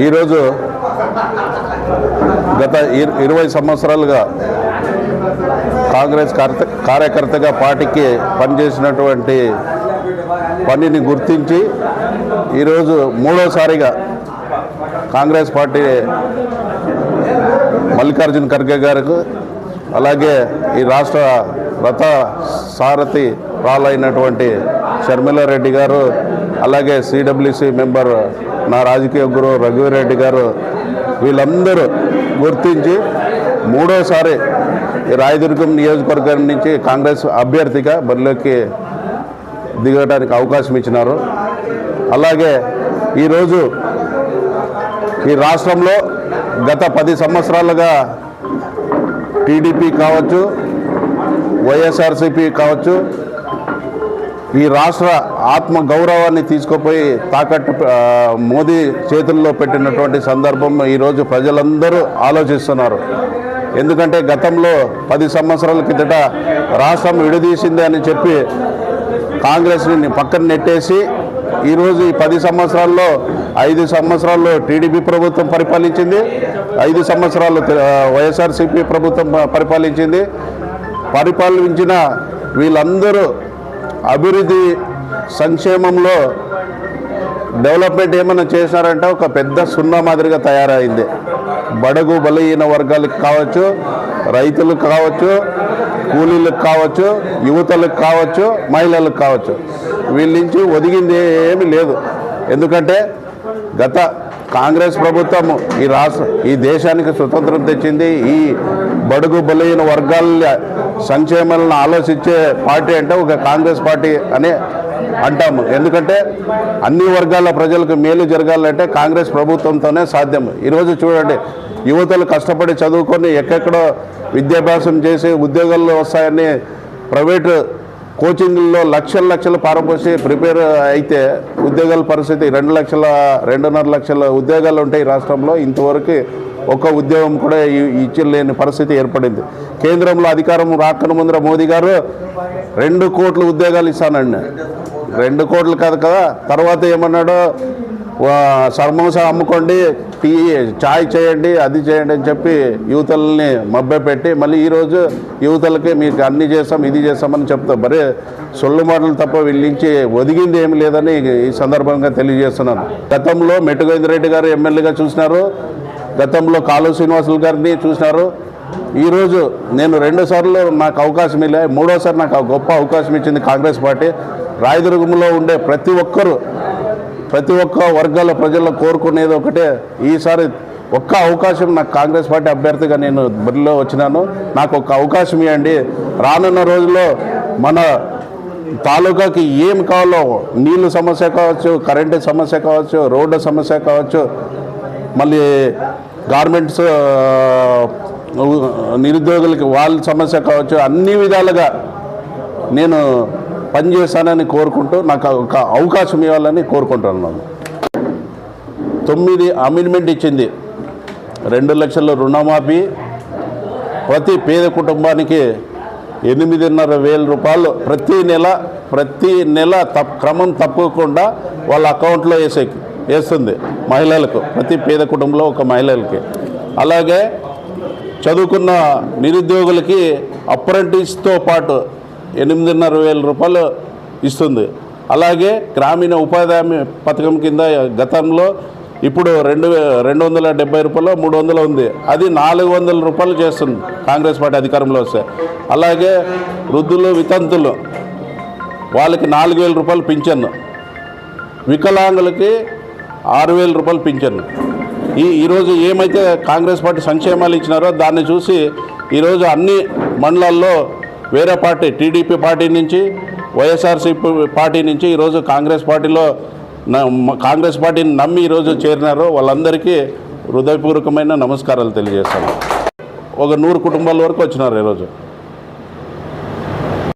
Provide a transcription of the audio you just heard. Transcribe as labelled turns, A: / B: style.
A: ఈరోజు గత ఇరవై సంవత్సరాలుగా కాంగ్రెస్ కార్యకర్తగా పార్టీకి పనిచేసినటువంటి పనిని గుర్తించి ఈరోజు మూడోసారిగా కాంగ్రెస్ పార్టీ మల్లికార్జున ఖర్గే గారికి అలాగే ఈ రాష్ట్ర రథ సారథి రాలైనటువంటి షర్మిలారెడ్డి గారు అలాగే సిడబ్ల్యూసి మెంబర్ నా రాజకీయ గురువు రఘువీరెడ్డి గారు వీళ్ళందరూ గుర్తించి మూడోసారి ఈ రాయదుర్గం నియోజకవర్గం నుంచి కాంగ్రెస్ అభ్యర్థిగా బరిలోకి దిగడానికి అవకాశం ఇచ్చినారు. అలాగే ఈరోజు ఈ రాష్ట్రంలో గత పది సంవత్సరాలుగా టీడీపీ కావచ్చు వైఎస్ఆర్సీపీ కావచ్చు ఈ రాష్ట్ర ఆత్మ గౌరవాన్ని తీసుకుపోయి తాకట్టు మోదీ చేతుల్లో పెట్టినటువంటి సందర్భం ఈరోజు ప్రజలందరూ ఆలోచిస్తున్నారు. ఎందుకంటే గతంలో పది సంవత్సరాల కిందట రాష్ట్రం విడదీసింది అని చెప్పి కాంగ్రెస్ని పక్కన నెట్టేసి ఈరోజు ఈ పది సంవత్సరాల్లో ఐదు సంవత్సరాల్లో టీడీపీ ప్రభుత్వం పరిపాలించింది ఐదు సంవత్సరాలు వైఎస్ఆర్సీపీ ప్రభుత్వం ప- పరిపాలించింది. పరిపాలించిన వీళ్ళందరూ అభివృద్ధి సంక్షేమంలో డెవలప్మెంట్ ఏమైనా చేశారంటే ఒక పెద్ద సున్నా మాదిరిగా తయారైంది. బడుగు బలహీన వర్గాలకు కావచ్చు రైతులకు కావచ్చు కూలీలకు కావచ్చు యువతలకు కావచ్చు మహిళలకు కావచ్చు. వీళ్ళ నుంచి ఒదిగింది ఏమీ లేదు. ఎందుకంటే గత కాంగ్రెస్ ప్రభుత్వం ఈ రాష్ట్ర ఈ దేశానికి స్వతంత్రం తెచ్చింది ఈ బడుగు బలహీన వర్గాల సంక్షేమాలను ఆలోచించే పార్టీ అంటే ఒక కాంగ్రెస్ పార్టీ అనే అంటాము. ఎందుకంటే అన్ని వర్గాల ప్రజలకు మేలు జరగాలంటే కాంగ్రెస్ ప్రభుత్వంతోనే సాధ్యం. ఈరోజు చూడండి యువతలు కష్టపడి చదువుకొని ఎక్కడెక్కడో విద్యాభ్యాసం చేసి ఉద్యోగాల్లో వస్తాయని ప్రైవేటు కోచింగ్లో లక్షల లక్షలు పారపోసి ప్రిపేర్ అయితే ఉద్యోగాల పరిస్థితి రెండు లక్షల రెండున్నర లక్షల ఉద్యోగాలు ఉంటాయి రాష్ట్రంలో. ఇంతవరకు ఒక్క ఉద్యోగం కూడా ఇచ్చలేని పరిస్థితి ఏర్పడింది. కేంద్రంలో అధికారం రాకను ముందర మోదీ గారు రెండు కోట్ల ఉద్యోగాలు ఇస్తానండి రెండు కోట్లు కాదు కదా తర్వాత ఏమన్నాడు? వా- సమోసా అమ్ముకోండి టీ చాయ్ చేయండి అది చేయండి అని చెప్పి యువతల్ని మభ్యపెట్టి మళ్ళీ ఈరోజు యువతలకి మీకు అన్ని చేస్తాం ఇది చేస్తామని చెప్తా. మరి సొల్లు మాటలు తప్ప వీళ్ళ నుంచి ఒదిగింది ఏమి లేదని ఈ సందర్భంగా తెలియజేస్తున్నాను. గతంలో మెట్టుగోవిందరెడ్డి గారు ఎమ్మెల్యేగా చూసినారు. గతంలో కాలు శ్రీనివాసులు గారిని చూసినారు. ఈరోజు నేను రెండు సార్లు నాకు అవకాశం ఇలా మూడోసారి నాకు గొప్ప అవకాశం ఇచ్చింది కాంగ్రెస్ పార్టీ. రాయదుర్గంలో ఉండే ప్రతి ఒక్కరు ప్రతి ఒక్క వర్గాల ప్రజల్లో కోరుకునేది ఒకటే. ఈసారి ఒక్క అవకాశం నాకు కాంగ్రెస్ పార్టీ అభ్యర్థిగా నేను బరిలో వచ్చినాను. నాకు ఒక అవకాశం ఇవ్వండి. రానున్న రోజుల్లో మన తాలూకాకి ఏం కావాలో నీళ్ళు సమస్య కావచ్చు కరెంటు సమస్య కావచ్చు రోడ్డు సమస్య కావచ్చు మళ్ళీ గార్మెంట్స్ నిరుద్యోగులకి వాళ్ళ సమస్య కావచ్చు అన్ని విధాలుగా నేను పనిచేస్తానని కోరుకుంటూ నాకు ఒక అవకాశం ఇవ్వాలని కోరుకుంటున్నాను. తొమ్మిది అమెండ్మెంట్ ఇచ్చింది. రెండు లక్షల రుణమాఫీ. ప్రతి పేద కుటుంబానికి ఎనిమిదిన్నర వేల రూపాయలు ప్రతి నెల ప్రతి నెల తప్ క్రమం తప్పకుండా వాళ్ళ అకౌంట్లో వేసే వేస్తుంది మహిళలకు ప్రతి పేద కుటుంబంలో ఒక మహిళలకి. అలాగే చదువుకున్న నిరుద్యోగులకి అప్రెంటిస్తో పాటు ఎనిమిదిన్నర వేల రూపాయలు ఇస్తుంది. అలాగే గ్రామీణ ఉపాధి హామీ పథకం కింద గతంలో ఇప్పుడు రెండు వే- రెండు వందల డెబ్బై రూపాయలు మూడు వందలు ఉంది. అది నాలుగు వందల రూపాయలు చేస్తుంది కాంగ్రెస్ పార్టీ అధికారంలో వస్తే. అలాగే వృద్ధులు వితంతులు వాళ్ళకి నాలుగు వేల రూపాయలు పింఛన్ను వికలాంగులకి ఆరు వేల రూపాయలు పింఛన్. ఈ ఈరోజు ఏమైతే కాంగ్రెస్ పార్టీ సంక్షేమాలు ఇచ్చినారో దాన్ని చూసి ఈరోజు అన్ని మండలాల్లో వేరే పార్టీ టీడీపీ పార్టీ నుంచి వైఎస్ఆర్సీపీ పార్టీ నుంచి ఈరోజు కాంగ్రెస్ పార్టీలో న- కాంగ్రెస్ పార్టీని నమ్మి ఈరోజు చేరినారో వాళ్ళందరికీ హృదయపూర్వకమైన నమస్కారాలు తెలియజేస్తాను. ఒక నూరు కుటుంబాల వరకు వచ్చినారు ఈరోజు